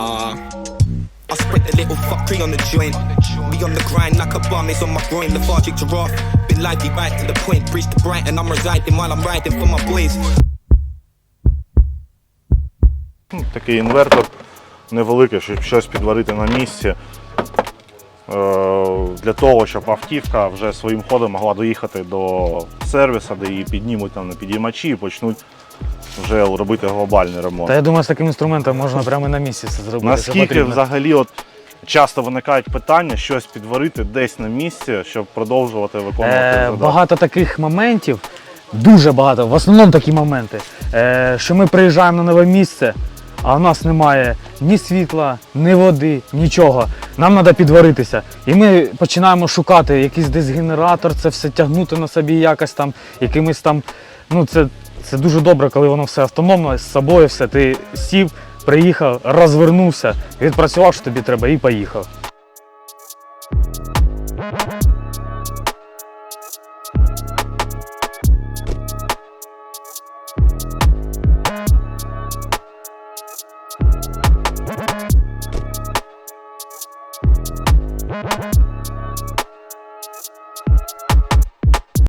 Uh, I spread a little fuckery on the joint. Be on the grind like a bum is on my groin. Lethargic giraffe. Been lively right to the point. Preach the bright and I'm residing while I'm riding for my boys. Ну, Такий інвертор невеликий, щоб щось підварити на місці. Е, Для того, щоб автівка вже своїм ходом могла доїхати до сервісу, де її піднімуть там на підіймачі і почнуть вже робити глобальний ремонт. Та я думаю, з таким інструментом можна прямо на місці це зробити. Наскільки взагалі от часто виникають питання щось підварити десь на місці, щоб продовжувати виконувати Е, задачу? багато таких моментів, дуже багато, в основному такі моменти, е, що ми приїжджаємо на нове місце, а в нас немає ні світла, ні води, нічого. Нам треба підваритися. І ми починаємо шукати якийсь десь генератор, це все тягнути на собі якось там, якимось там. Ну, це, це дуже добре, коли воно все автономно, з собою все. Ти сів, приїхав, розвернувся, відпрацював, що тобі треба, і поїхав.